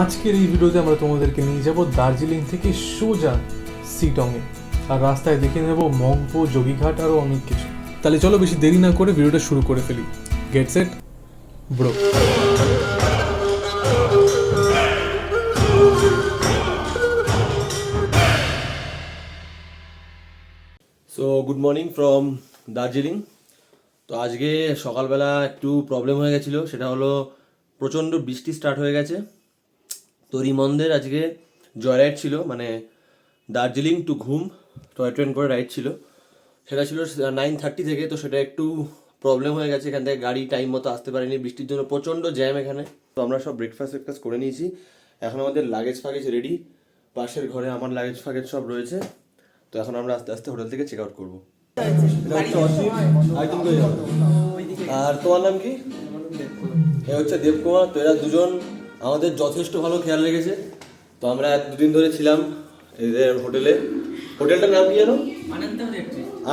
আজকের এই ভিডিওতে আমরা তোমাদেরকে নিয়ে যাব দার্জিলিং থেকে সোজা সিটংয়ে আর রাস্তায় দেখে নেব মংপো, যোগীঘাট আরও অনেক কিছু। তাহলে চলো বেশি দেরি না করে ভিডিওটা শুরু করে ফেলি। Get set bro so good morning from Darjeeling তো আজকে সকালবেলা একটু প্রবলেম হয়ে গেছিল, সেটা হলো প্রচণ্ড বৃষ্টি স্টার্ট হয়ে গেছে। তো রিমন্দের আজকে জয় রাইড ছিল মানে Darjeeling to Ghum toy train করে রাইড ছিল। সেটা ছিল নাইন থার্টি থেকে তো সেটা একটু প্রবলেম হয়ে গেছে এখান থেকে গাড়ি টাইম মতো আসতে পারেনি বৃষ্টির জন্য প্রচণ্ড জ্যাম এখানে। তো আমরা সব ব্রেকফাস্ট ব্রেকফাস্ট করে নিয়েছি। এখন আমাদের লাগেজ ফাগেজ রেডি পাশের ঘরে আমার লাগেজ ফাগেজ সব রয়েছে। তো এখন আমরা আস্তে আস্তে হোটেল থেকে চেক আউট করব। আর তোমার নাম কি? এ হচ্ছে দেবকুমার তো এরা দুজন আমাদের যথেষ্ট ভালো খেয়াল রেখেছে। তো আমরা দুদিন ধরে ছিলাম এদের হোটেলে। হোটেলটার নাম কি জানো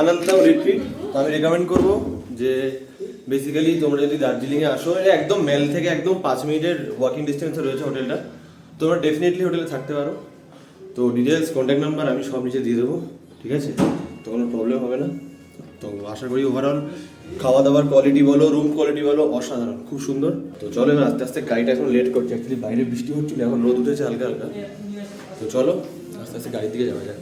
আনন্দম রিট্রিট তো আমি রেকমেন্ড করব যে বেসিক্যালি তোমরা যদি দার্জিলিংয়ে আসো এটা একদম মেল থেকে একদম পাঁচ মিনিটের ওয়াকিং ডিস্টেন্সে রয়েছে হোটেলটা। তোমরা ডেফিনেটলি হোটেলে থাকতে পারো। তো ডিটেলস কন্ট্যাক্ট নাম্বার আমি সব নিচে দিয়ে দেবো। ঠিক আছে? তো কোনো প্রবলেম হবে না। তো আশা করি ওভারঅল খাওয়া দাওয়ার কোয়ালিটি বলো রুম কোয়ালিটি বলো অসাধারণ। খুব সুন্দর। তো চলো এবার আস্তে আস্তে গাড়িটা এখন লেট করছে। অ্যাকচুয়ালি বাইরে বৃষ্টি হচ্ছিল এখন রোদ উঠেছে হালকা হালকা। তো চলো আস্তে আস্তে গাড়ির দিকে যাওয়া যাক।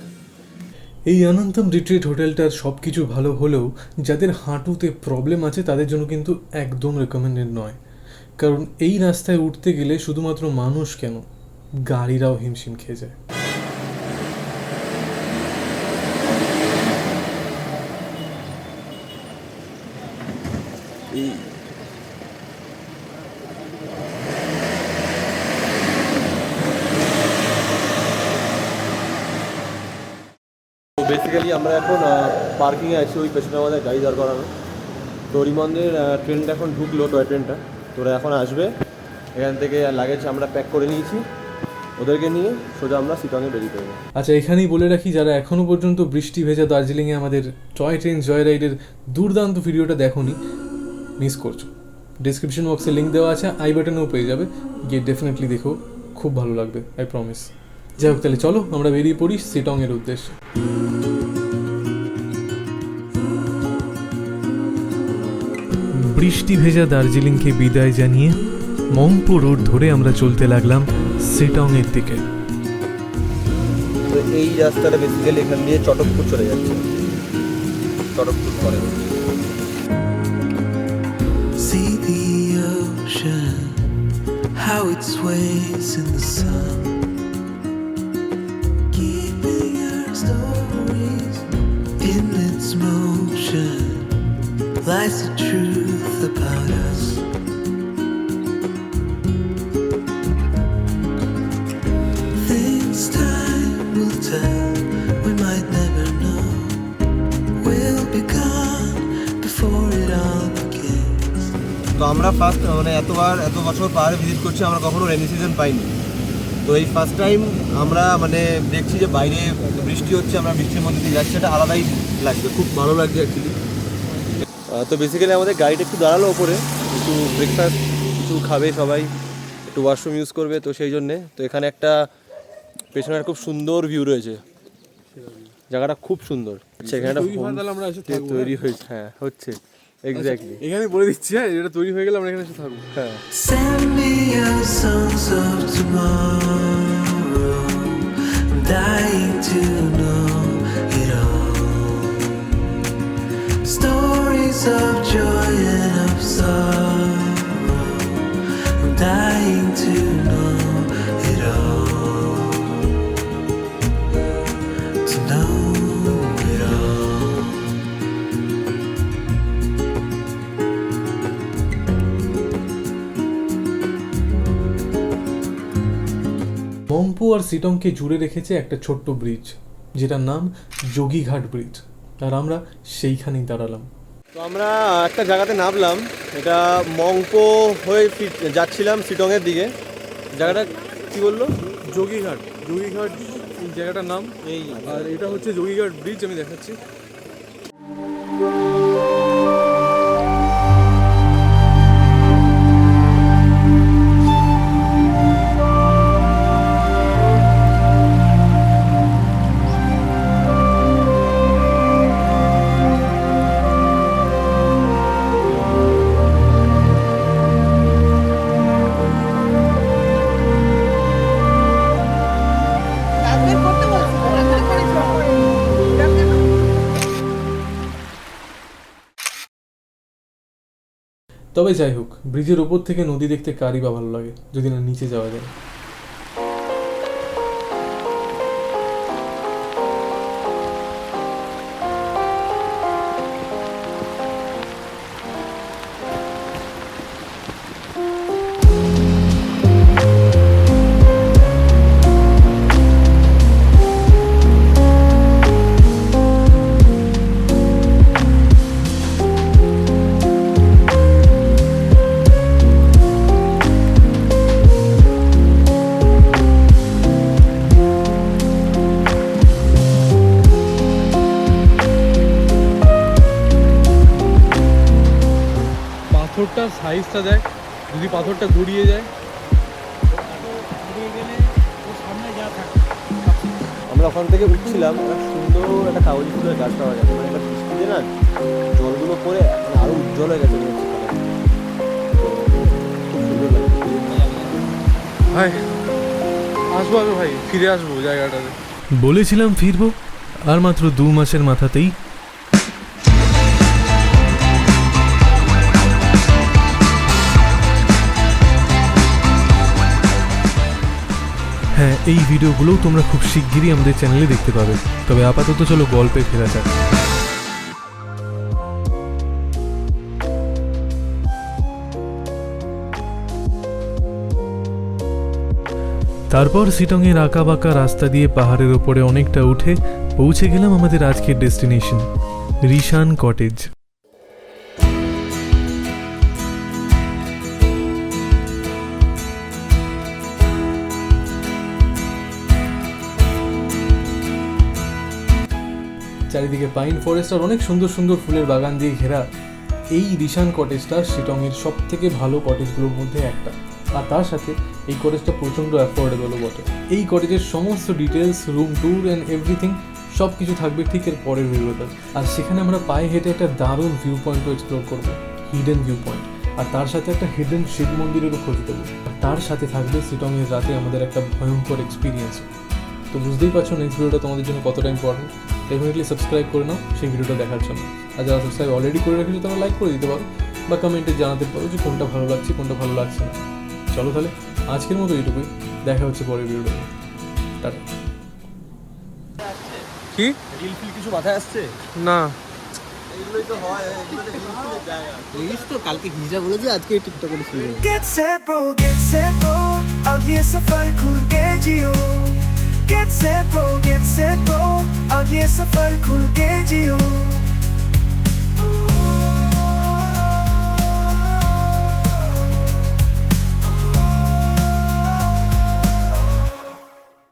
এই অনন্তম রিট্রিট হোটেলটার সব কিছু ভালো হলেও যাদের হাঁটুতে প্রবলেম আছে তাদের জন্য কিন্তু একদম রেকমেন্ডেড নয়। কারণ এই রাস্তায় উঠতে গেলে শুধুমাত্র মানুষ কেন? গাড়িরাও হিমশিম খেয়ে যায়। এই বেসিক্যালি আমরা এখন পার্কিংয়ে আছি ওই পেছনে আমাদের গাড়ি দাঁড় করানো। তো রিমন্দের ট্রেনটা এখন ঢুকলো টয় ট্রেনটা তোরা এখন আসবে। এখান থেকে লাগেজ আমরা প্যাক করে নিয়েছি। ওদেরকে নিয়ে সোজা আমরা সিটংয়ে বেরিয়ে পড়ব। আচ্ছা এখানেই বলে রাখি, যারা এখনও পর্যন্ত বৃষ্টি ভেজা দার্জিলিংয়ে আমাদের টয় ট্রেন জয় রাইডের দুর্দান্ত ভিডিওটা দেখোনি মিস করছ। ডিসক্রিপশন বক্সে লিঙ্ক দেওয়া আছে আই বাটনেও পেয়ে যাবে। গিয়ে ডেফিনেটলি দেখো, খুব ভালো লাগবে আই প্রমিস যাই হোক, তাহলে চলো, আমরা বেরিয়ে পড়ি সিটংয়ের উদ্দেশ্যে। বৃষ্টি ভেজা দার্জিলিংকে বিদায় জানিয়ে মংপো রোড ধরে আমরা চলতে লাগলাম সিটংয়ের দিকে। এই রাস্তাটা বেসিক্যালি এখান দিয়ে চটকপুর চলে যাচ্ছে। চটকপুর করে how it sways in the sun. In its motion lies the truth about us. আমরা ফার্স্ট মানে এতবার এত বছর পাহাড়ে ভিজিট করছি আমরা কখনো রেনি সিজন পাইনি। তো এই ফার্স্ট টাইম আমরা মানে দেখছি যে বাইরে বৃষ্টি হচ্ছে আমরা বৃষ্টির মধ্যে দিয়ে যাচ্ছি এটা আলাদাই লাগবে খুব ভালো লাগছে অ্যাকচুয়ালি তো বেসিক্যালি আমাদের গাড়িটা একটু দাঁড়াল ওপরে একটু ব্রেকফাস্ট কিছু খাবে সবাই একটু ওয়াশরুম ইউজ করবে তো সেই জন্যে। তো এখানে একটা পেছনের খুব সুন্দর ভিউ রয়েছে। জায়গাটা খুব সুন্দর। আচ্ছা এখানে একটা তৈরি হয়। হয়েছে হ্যাঁ হচ্ছে। এক্স্যাক্টলি এখানে বলে দিচ্ছি হ্যাঁ এটা তৈরি হয়ে গেলে আমরা এখানে এসে থাকব। হ্যাঁ আর সিটংকে জুড়ে রেখেছে একটা ছোট্ট ব্রিজ যেটার নাম যোগীঘাট ব্রিজ আর আমরা সেইখানেই দাঁড়ালাম। তো আমরা একটা জায়গাতে নামলাম। এটা মংপো হয়ে যাচ্ছিলাম সিটংয়ের দিকে। জায়গাটা কি বলল? যোগীঘাট। যোগীঘাট জায়গাটার নাম এই। আর এটা হচ্ছে যোগীঘাট ব্রিজ আমি দেখাচ্ছি। তবে যাই হোক, ব্রিজের ওপর থেকে নদী দেখতে কারই বা ভালো লাগে, যদি না নিচে যাওয়া যায়। পাথরটার সাইজটা দেখ যদি পাথরটা গড়িয়ে যায়। আমরা ওখান থেকে উঠছিলাম একটা সুন্দর একটা কাগজি ফুলের গাছ পাওয়া গেছে। মানে একটা বৃষ্টিতে না জলগুলো পরে মানে আরও উজ্জ্বল হয়ে গেছে ভাই আসব আমি ভাই ফিরে আসব জায়গাটাতে। বলেছিলাম ফিরবো আর মাত্র দু মাসের মাথাতেই এই ভিডিওগুলোও তোমরা খুব শিগগিরই আমাদের চ্যানেলে দেখতে পাবে। তবে আপাতত চলো গল্পে ফেরা যাক। তারপর সিটংয়ের আঁকা বাঁকা রাস্তা দিয়ে পাহাড়ের ওপরে অনেকটা উঠে পৌঁছে গেলাম আমাদের আজকের ডেস্টিনেশন, রিশান কটেজ। চারিদিকে পাইন ফরেস্ট আর অনেক সুন্দর সুন্দর ফুলের বাগান দিয়ে ঘেরা এই রিশান কটেজটা শিটংয়ের সব থেকে ভালো কটেজগুলোর মধ্যে একটা। আর তার সাথে এই কটেজটা প্রচণ্ড অ্যাফোর্ডেবলও বটে। এই কটেজের সমস্ত details room tour and everything সব কিছু থাকবে ঠিক এর পরের ভিডিওতে আর সেখানে আমরা পায়ে হেঁটে একটা দারুণ ভিউ পয়েন্টও এক্সপ্লোর করব হিডেন ভিউ পয়েন্ট আর তার সাথে একটা হিডেন শিব মন্দিরেরও খোঁজ দেবো। আর তার সাথে থাকবে শিটংয়ের রাতে আমাদের একটা ভয়ঙ্কর এক্সপিরিয়েন্স তো বুঝতেই পারছ নেক্সট ভিডিওটা তোমাদের জন্য কতটা ইম্পর্টেন্ট ডেফিনেটলি সাবস্ক্রাইব করে নাও সেই ভিডিওটা দেখার জন্য। আর যারা সাবস্ক্রাইব অলরেডি করে রেখেছো তোমরা লাইক করে দিতে পারো বা কমেন্টে জানাতে পারো যে কোনটা ভালো লাগছে কোনটা ভালো লাগছে না। চলো তাহলে আজকের মতো এইটুকুই। দেখা হচ্ছে পরের ভিডিওটা কি? রিল ফিল কিছু মাথায় আসছে? না। এগুলোই তো হয় এগুলোতে মানে রিল জায়গা। রিলস তো কালকে গিজা বলেছে আজকে টিকটক ये सफ़र खुल के जियो।